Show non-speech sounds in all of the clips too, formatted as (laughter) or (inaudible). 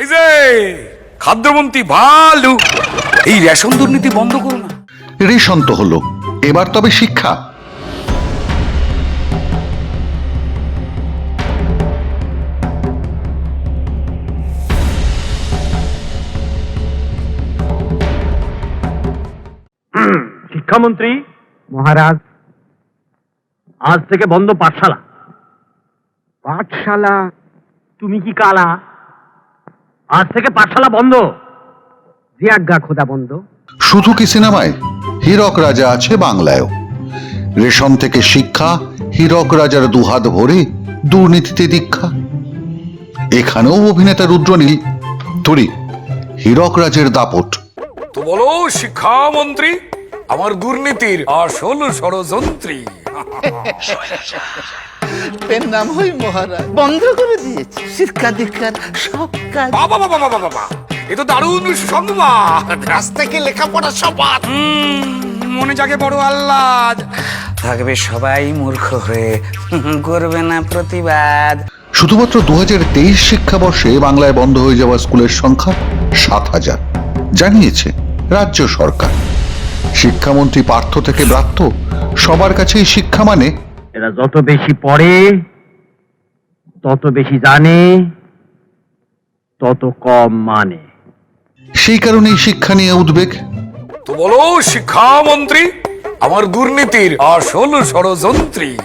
এই যে খাদ্যমন্ত্রী ভালু। এই রেশন দুর্নীতি বন্ধ করো না। রেশন তো হলো এবার তবে শিক্ষা। শিক্ষামন্ত্রী মহারাজ আজ থেকে বন্ধ পাঠশালা। পাঠশালা তুমি কি কালা? আজ থেকে পাঠশালা বন্ধ। যে আজ্ঞা খোদা বন্ধ। শুধু কি সিনেমায়? হীরক রাজা আছে বাংলায়ও। রেশম থেকে শিক্ষা হীরক রাজার দুহাত ভরে দুর্নীতিতে দীক্ষা। এখানেও অভিনেতা রুদ্রনীল। তরি হীরক রাজের দাপট। তো বলো শিক্ষামন্ত্রী আমার দুর্নীতির আসল ষড়যন্ত্রী। (laughs) পেন নাম হই মহারাজ। বন্ধ করে দিয়েছে। শিক্ষা দীক্ষার সব কাজ। বাবা বাবা বাবা বাবা এ তো দারুণ সংবাদ আজ থেকে লেখাপড়া সবাদ মনে জাগে বড় আহ্লাদ। থাকবে সবাই মূর্খ হয়ে। করবে না প্রতিবাদ। শুধুমাত্র দু হাজার তেইশ শিক্ষাবর্ষে বাংলায় বন্ধ হয়ে যাওয়া স্কুলের সংখ্যা সাত হাজার জানিয়েছে রাজ্য সরকার। শিক্ষামন্ত্রী পার্থ থেকে ব্রাত্য সবার কাছেই শিক্ষা মানে এরা যত বেশি পড়ে তত বেশি জানে তত কম মানে। সেই কারণেই শিক্ষা নিয়ে উদ্বেগ। তো বলো শিক্ষামন্ত্রী আমার দুর্নীতির আসল ষড়যন্ত্রী। (laughs)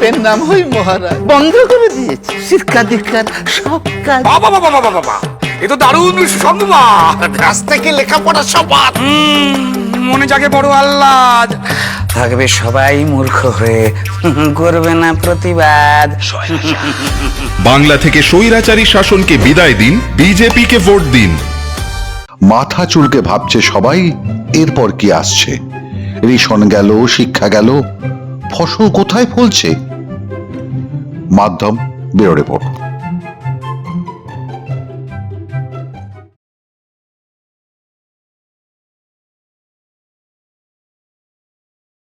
পেন নাম হই মহারাজ। বন্ধ করে দিয়েছে। শিক্ষা দীক্ষার সব কাজ। বাবা বাবা বাবা বাবা এ তো দারুণ সংবাদ। আজ থেকে লেখাপড়া সবাদ মনে জাগে বড় আহ্লাদ। থাকবে সবাই মূর্খ হয়ে। করবে না প্রতিবাদ। বাংলা থেকে স্বৈরাচারী শাসনকে বিদায় দিন বিজেপিকে ভোট দিন। মাথা চুলকে ভাবছে সবাই এরপর কি আসছে? রেশন গেল শিক্ষা গেল ফসল কোথায় ফলছে? মাধ্যম বেরো রিপোর্ট।